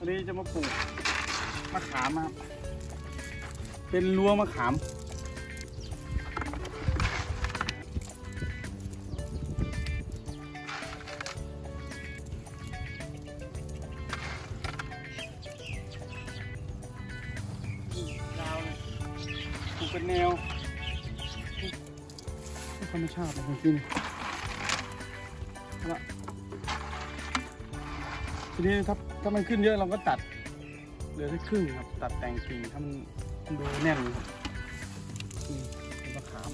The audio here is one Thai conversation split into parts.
วันนี้จะมาปลูกมะขามครับ เป็นรั้วมะขาม ยาวเลยปลูกเป็นแนวธรรมชาติเลยจริงๆเอาละ ทีนี้ถ้าถ้ามันขึ้นเยอะเราก็ตัดเหลือแค่ครึ่งครับ ตัดแต่งกิ่งถ้ามันดูแน่นครับนี่เป็นมะขาม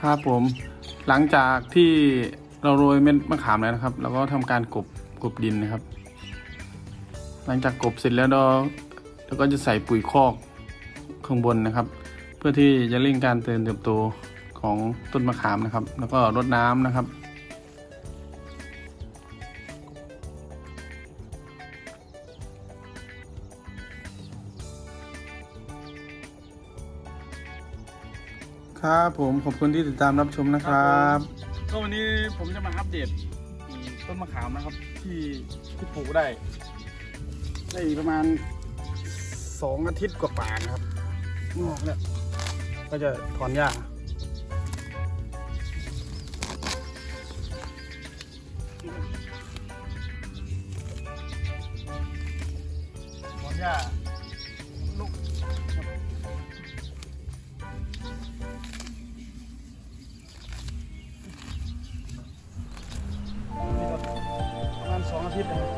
ครับผมหลังจากที่เราโรยเม็ดมะขามแล้วนะครับเราก็ทำการกบกบดินนะครับ หลังจากกบเสร็จแล้วเราเราก็จะใส่ปุ๋ยคอกข้างบนนะครับ เพื่อที่จะเร่งการเติบเติบโตของต้นมะขามนะครับ แล้วก็รดน้ำนะครับ ครับผมขอบคุณที่ติดตามรับชมนะครับก็วันนี้ผมจะมาอัปเดตอืมต้นมะขามนะครับ ที่ที่ปลูกได้ ได้ประมาณสองอาทิตย์กว่าป่านะครับงอกแล้ว ก็จะถอนหญ้าถอนหญ้าลูกประมาณสองอาทิตย์นะครับ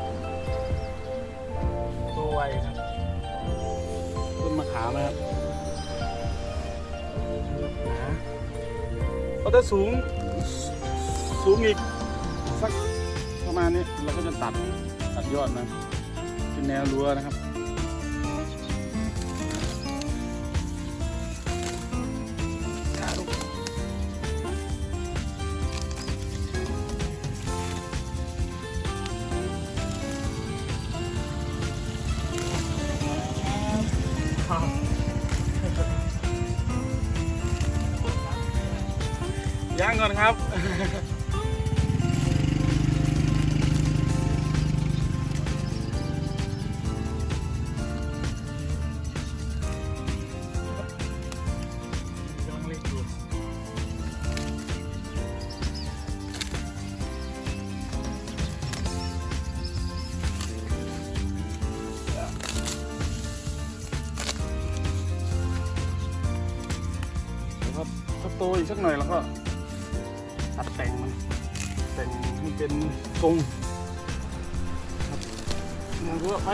โตไวครับต้นมะขามนะครับ นะเขาจะสูงสูงอีกสักประมาณนี้เราก็จะตัดตัดยอดนะเป็นแนวรั้วนะครับ ย่างก่อนครับยังเล่นอยู่เดี๋ยวครับถ้าโตอีกสักหน่อยแล้วก็ ตัดแต่งมันแต่งให้เป็นทรงครับมองดูว่าไป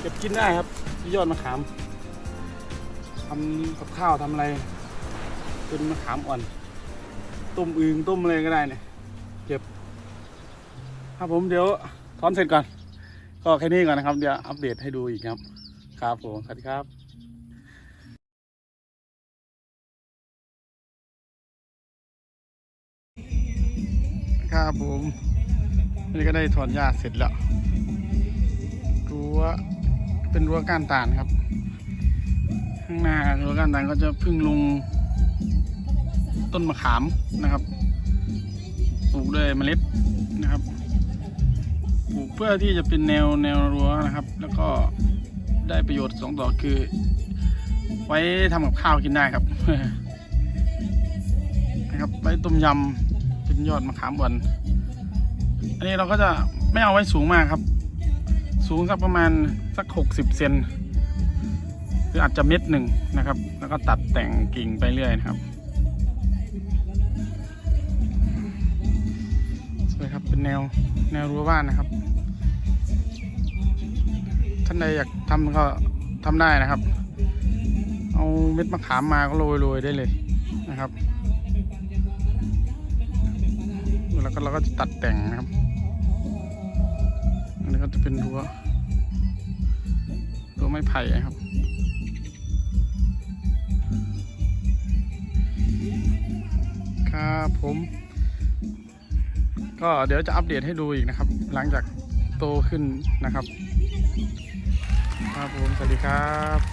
เก็บกินได้ครับที่ยอดมะขามทำกับข้าวทำอะไร เป็นมะขามอ่อน ต้มอึงต้มอะไรก็ได้เนี่ยเก็บครับผมเดี๋ยวถอนเสร็จก่อน ก็แค่นี้ก่อนนะครับ เดี๋ยวอัปเดตให้ดูอีกครับ ครับผมสวัสดีครับ ครับผมนี่ก็ได้ถอนหญ้าเสร็จแล้วรั้วเป็นรั้วก้านตาลครับ ข้างหน้ารั้วก้านตาลก็จะพึ่งลงต้นมะขามนะครับปลูกด้วยเมล็ดนะครับปลูกเพื่อที่จะเป็นแนวแนวรั้วนะครับ แล้วก็ได้ประโยชน์สองต่อคือ ไว้ทำกับข้าวกินได้ครับนะครับไว้ต้มยำ เป็นยอดมะขามอ่อน อันนี้เราก็จะไม่เอาไว้สูงมากครับ สูงสักประมาณสักหกสิบเซนหรืออาจจะเม็ดหนึ่งนะครับ แล้วก็ตัดแต่งกิ่งไปเรื่อยนะครับสวยครับเป็นแนวแนวรั้วบ้านนะครับ ท่านใดอยากทำก็ทำได้นะครับ เอาเม็ดมะขามมาก็โรยโรยๆได้เลยนะครับ แล้วก็เราก็จะตัดแต่งนะครับ อันนี้ก็จะเป็นรั้วรั้วไม้ไผ่ครับครับผม ก็เดี๋ยวจะอัปเดตให้ดูอีกนะครับ หลังจากโตขึ้นนะครับ ครับผม สวัสดีครับ